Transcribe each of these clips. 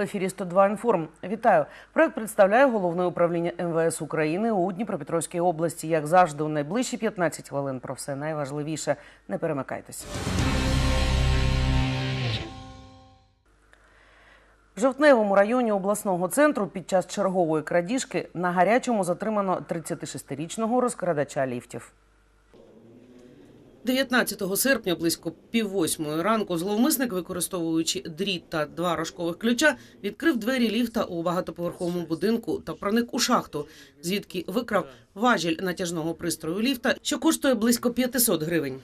В ефірі 102 інформ. Вітаю. Проект представляє головне управління МВС України у Дніпропетровській області. Як завжди, у найближчі 15 хвилин про все найважливіше. Не перемикайтеся. В Жовтневому районі обласного центру під час чергової крадіжки на гарячому затримано 36-річного розкрадача ліфтів. 19 серпня близько піввосьмої ранку зловмисник, використовуючи дріт та два рожкових ключа, відкрив двері ліфта у багатоповерховому будинку та проник у шахту, звідки викрав важіль натяжного пристрою ліфта, що коштує близько 500 гривень.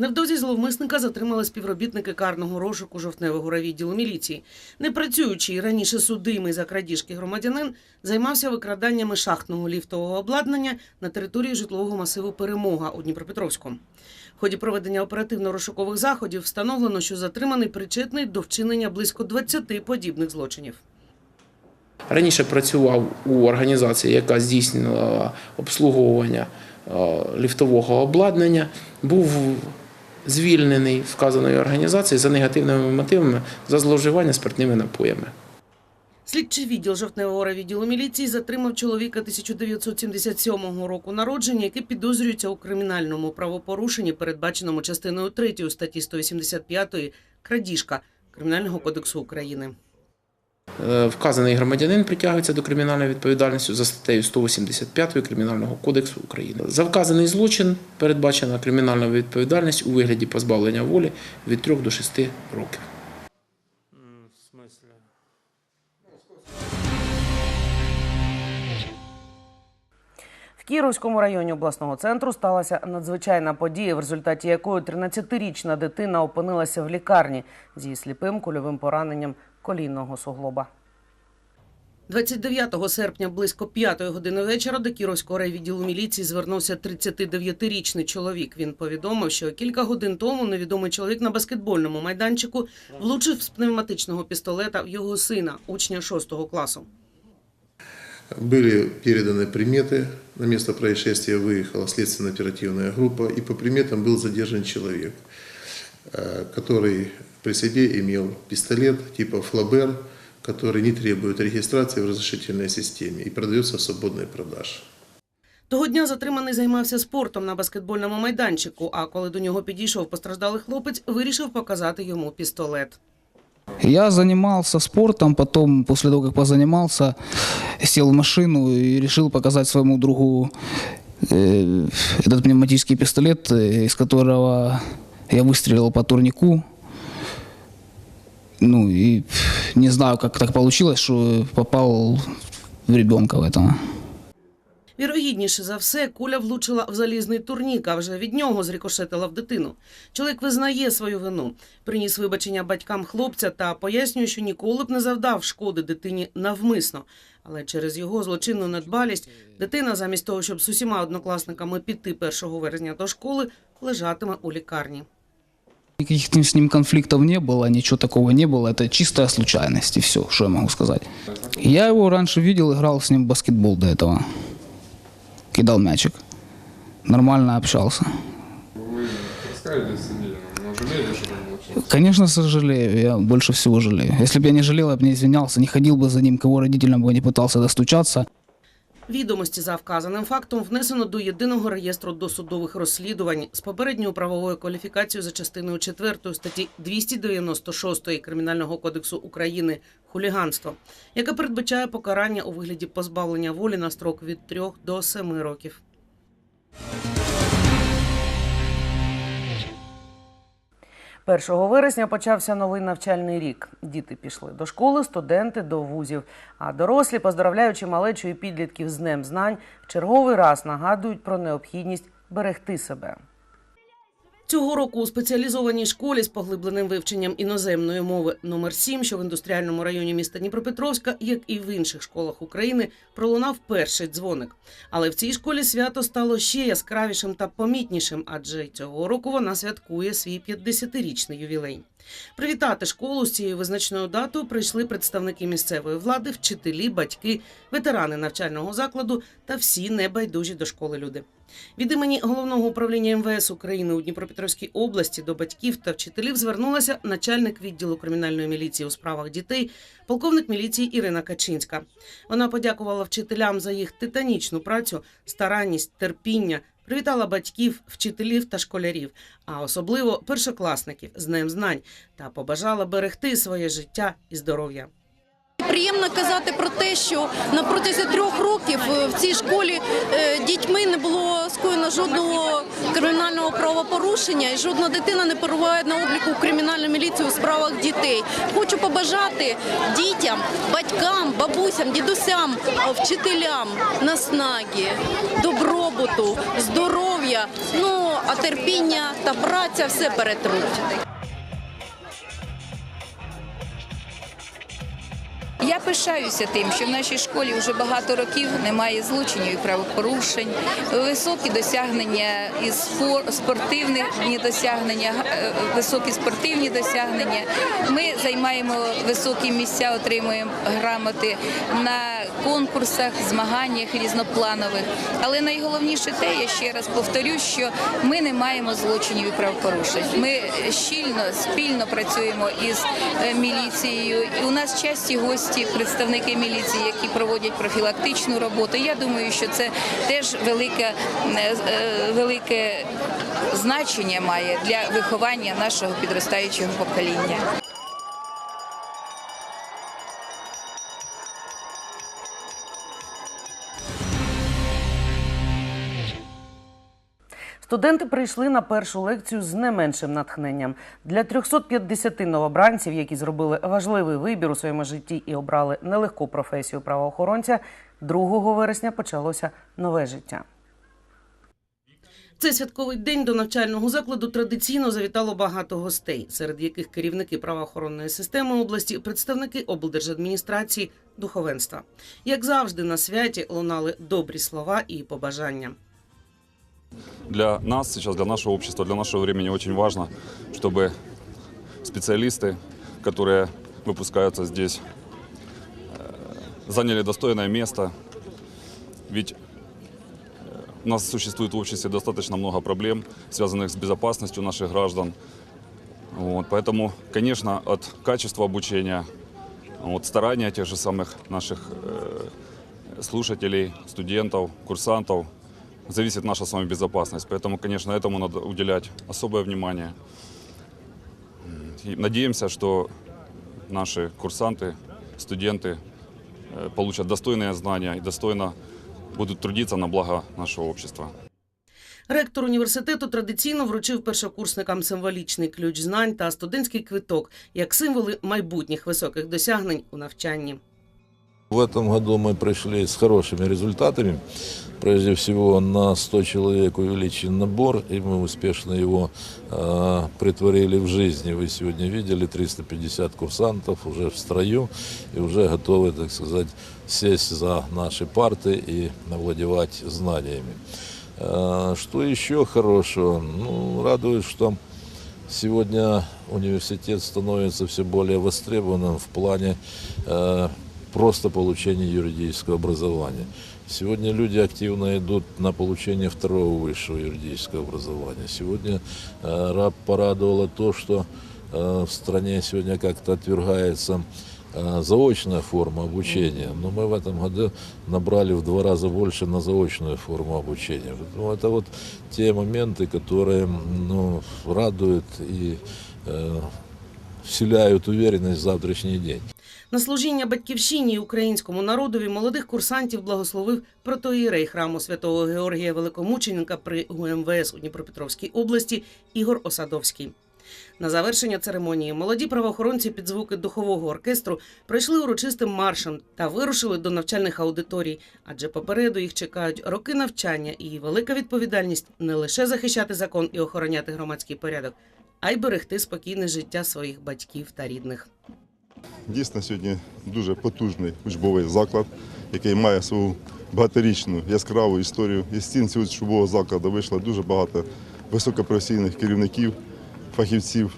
Невдовзі зловмисника затримали співробітники карного розшуку жовтневого райвідділу міліції. Не працюючий раніше судимий за крадіжки громадянин займався викраданнями шахтного ліфтового обладнання на території житлового масиву Перемога у Дніпропетровську. В ході проведення оперативно-розшукових заходів встановлено, що затриманий причетний до вчинення близько 20 подібних злочинів. Раніше працював у організації, яка здійснювала обслуговування е, ліфтового обладнання, був звільнений вказаної організації за негативними мотивами за зловживання спиртними напоями. Слідчий відділ жовтневого відділу міліції затримав чоловіка 1977 року народження, який підозрюється у кримінальному правопорушенні, передбаченому частиною 3 статті 185 крадіжка Кримінального кодексу України. Е, Вказаний громадянин притягується до кримінальної відповідальності за статтею 185 Кримінального кодексу України. За вказаний злочин передбачена кримінальна відповідальність у вигляді позбавлення волі від 3 до 6 років. Кіровському районі обласного центру сталася надзвичайна подія, в результаті якої 13-річна дитина опинилася в лікарні зі сліпим кульовим пораненням колінного суглоба. 29 серпня близько 5 години вечора до Кіровського райвідділу міліції звернувся 39-річний чоловік. Він повідомив, що кілька годин тому невідомий чоловік на баскетбольному майданчику влучив з пневматичного пістолета в його сина, учня 6 класу. Были переданы приметы. На место происшествия выехала следственно-оперативная группа, и по приметам был задержан человек, э, который при себе имел пистолет типа «Флабер», который не требует регистрации в разрешительной системе и продается в свободной продаже. Того дня затриманий займався спортом на баскетбольному майданчику. А коли до нього підійшов постраждалий хлопець, вирішив показати йому пістолет. Я занимался спортом, потом, после того, как позанимался, сел в машину и решил показать своему другу э, этот пневматический пистолет, э, из которого я выстрелил по турнику. Ну и не знаю, как так получилось, что попал в ребенка в этого. Вірогідніше за все, куля влучила в залізний турнік, а вже від нього зрикошетила в дитину. Чоловік визнає свою вину, приніс вибачення батькам хлопця та пояснює, що ніколи б не завдав шкоди дитині навмисно. Але через його злочинну недбалість дитина, замість того, щоб з усіма однокласниками піти 1 вересня до школи, лежатиме у лікарні. Никаких с ним конфликтов не было, ничего такого не было. Это чистая случайность и все, что я могу сказать. Я его раньше видел, играл с ним в баскетбол до этого. Кидал мячик. Нормально общался. Конечно, сожалею. Я больше всего жалею. Если бы я не жалел, я бы не извинялся, не ходил бы за ним, кого родителям бы не пытался достучаться. Відомості за вказаним фактом внесено до єдиного реєстру досудових розслідувань з попередньою правовою кваліфікацією за частиною 4 статті 296 Кримінального кодексу України хуліганство, яке передбачає покарання у вигляді позбавлення волі на строк від 3 до 7 років. Першого вересня почався новий навчальний рік. Діти пішли до школи, студенти до вузів. А дорослі, поздравляючи малечу і підлітків з Днем знань, черговий раз нагадують про необхідність берегти себе. Цього року у спеціалізованій школі з поглибленим вивченням іноземної мови номер 7, що в індустріальному районі міста Дніпропетровська, як і в інших школах України, пролунав перший дзвоник. Але в цій школі свято стало ще яскравішим та помітнішим, адже цього року вона святкує свій 50-річний ювілей. Привітати школу з цією визначною датою прийшли представники місцевої влади, вчителі, батьки, ветерани навчального закладу та всі небайдужі до школи люди. Від імені головного управління МВС України у Дніпропетровській області до батьків та вчителів звернулася начальник відділу кримінальної міліції у справах дітей, полковник міліції Ірина Качинська. Вона подякувала вчителям за їх титанічну працю, старанність, терпіння. Привітала батьків, вчителів та школярів, а особливо першокласників з Днем знань та побажала берегти своє життя і здоров'я. Приємно казати про те, що на протязі трьох років е, в цій школі е, дітьми не було скоєно жодного кримінального правопорушення, і жодна дитина не перебуває на обліку в кримінальній міліції у справах дітей. Хочу побажати дітям, батькам, бабусям, дідусям, вчителям наснаги, добробуту, здоров'я. Ну а терпіння та праця все перетруть. Я пишаюся тим, що в нашій школі вже багато років немає злочинів і правопорушень, високі досягнення і спор- спортивні досягнення, е, високі спортивні досягнення. Ми займаємо високі місця, отримуємо грамоти на конкурсах, змаганнях різнопланових. Але найголовніше те, я ще раз повторю, що ми не маємо злочинів і правопорушень. Ми щільно, спільно працюємо із е, міліцією. І у нас часті гості, представники міліції, які проводять профілактичну роботу. Я думаю, що це теж велике, е, е, велике значення має для виховання нашого підростаючого покоління. Студенти прийшли на першу лекцію з не меншим натхненням. Для 350 новобранців, які зробили важливий вибір у своєму житті і обрали нелегку професію правоохоронця, 2 вересня почалося нове життя. Цей святковий день до навчального закладу традиційно завітало багато гостей, серед яких керівники правоохоронної системи області, представники облдержадміністрації, духовенства. Як завжди, на святі лунали добрі слова і побажання. Для нас сейчас, для нашего общества, для нашего времени очень важно, чтобы специалисты, которые выпускаются здесь, э, заняли достойное место. Ведь э, у нас существует в обществе достаточно много проблем, связанных с безопасностью наших граждан. Вот, поэтому, конечно, от качества обучения, от старания тех же самых наших э, слушателей, студентов, курсантов зависит наша с вами безопасность. Поэтому, конечно, этому надо уделять особое внимание. И надеемся, что наши курсанты, студенты э, получат достойные знания и достойно будут трудиться на благо нашего общества. Ректор університету традиційно вручив першокурсникам символічний ключ знань та студентський квиток як символи майбутніх високих досягнень у навчанні. В этом году мы пришли с хорошими результатами. Прежде всего, на 100 человек увеличен набор, и мы успешно его э, притворили в жизни. Вы сегодня видели 350 курсантов уже в строю и уже готовы, так сказать, сесть за наши парты и овладевать знаниями. Э, что еще хорошего? Ну, радует, что Сегодня университет становится все более востребованным в плане э, просто получения юридического образования. Сегодня люди активно идут на получение второго высшего юридического образования. Сегодня э, ра- порадовало то, что э, в стране сегодня как-то отвергается э, заочная форма обучения, но мы в этом году набрали в два раза больше на заочную форму обучения. Ну, это вот те моменты, которые м, ну, радуют и э, вселяют уверенность в завтрашний день. На служіння батьківщині і українському народові молодих курсантів благословив протоїрей храму святого Георгія Великомученика при УМВС у Дніпропетровській області Ігор Осадовський. На завершення церемонії молоді правоохоронці під звуки духового оркестру пройшли урочистим маршем та вирушили до навчальних аудиторій, адже попереду їх чекають роки навчання і велика відповідальність не лише захищати закон і охороняти громадський порядок, а й берегти спокійне життя своїх батьків та рідних. Дійсно, сьогодні дуже потужний учбовий заклад, який має свою багаторічну яскраву історію. Із стін цього учбового закладу вийшло дуже багато високопрофесійних керівників, фахівців.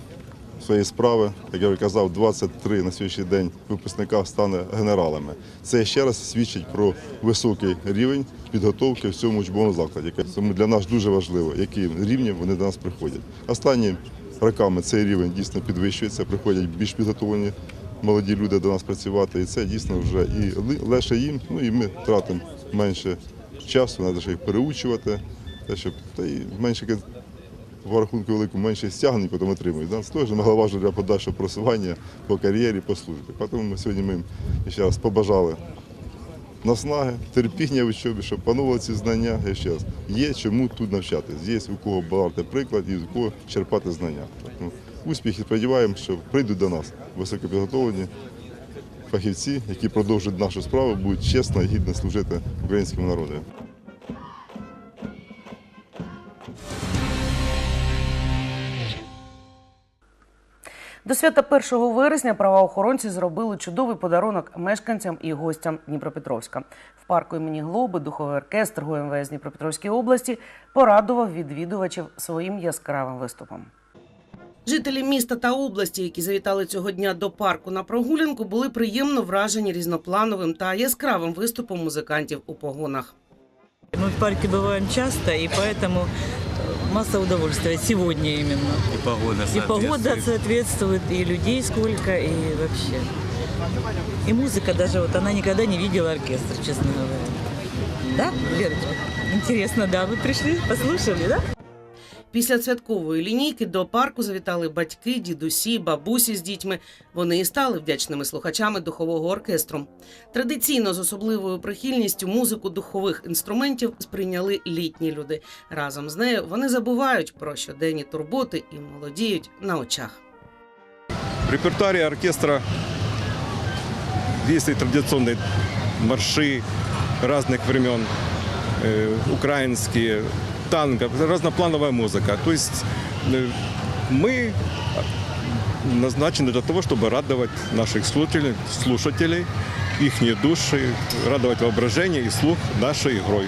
своєї справи. Як я вже казав, 23 на сьогоднішній день випускника стане генералами. Це ще раз свідчить про високий рівень підготовки в цьому учбовому закладі. Тому для нас дуже важливо, яким рівнем вони до нас приходять. Останні роками цей рівень дійсно підвищується, приходять більш підготовлені молоді люди до нас працювати, і це дійсно вже і легше їм, ну і ми тратимо менше часу, треба ще їх переучувати, те, щоб та і менше в рахунку велику менше стягнень потім отримують. Це теж немаловажно для подальшого просування по кар'єрі, по службі. Тому ми сьогодні ми їм ще раз побажали наснаги, терпіння в учобі, щоб панували ці знання. Я ще раз, є чому тут навчатись, є у кого брати приклад і у кого черпати знання. Тому успіхи сподіваємося, що прийдуть до нас високопідготовлені фахівці, які продовжують нашу справу, будуть чесно і гідно служити українському народу. До свята 1 вересня правоохоронці зробили чудовий подарунок мешканцям і гостям Дніпропетровська. В парку імені Глоби духовий оркестр ГУМВС Дніпропетровської області порадував відвідувачів своїм яскравим виступом. Жителі міста та області, які завітали цього дня до парку на прогулянку, були приємно вражені різноплановим та яскравим виступом музикантів у погонах. Мы в парке бываем часто, и поэтому э, масса удовольствия сегодня именно. И погода И погода соответствует, и людей сколько, и вообще. И музыка даже, вот она никогда не видела оркестр, честно говоря. Да, Лерочка? Интересно, да, вы пришли, послушали, да? Після святкової лінійки до парку завітали батьки, дідусі, бабусі з дітьми. Вони і стали вдячними слухачами духового оркестру. Традиційно з особливою прихильністю музику духових інструментів сприйняли літні люди. Разом з нею вони забувають про щоденні турботи і молодіють на очах. В репертуаре оркестра есть и традиционные марши разных времен, э, украинские, танго, разноплановая музыка. То есть э, мы назначены для того, чтобы радовать наших слушателей, слушателей их души, радовать воображение и слух нашей игрой.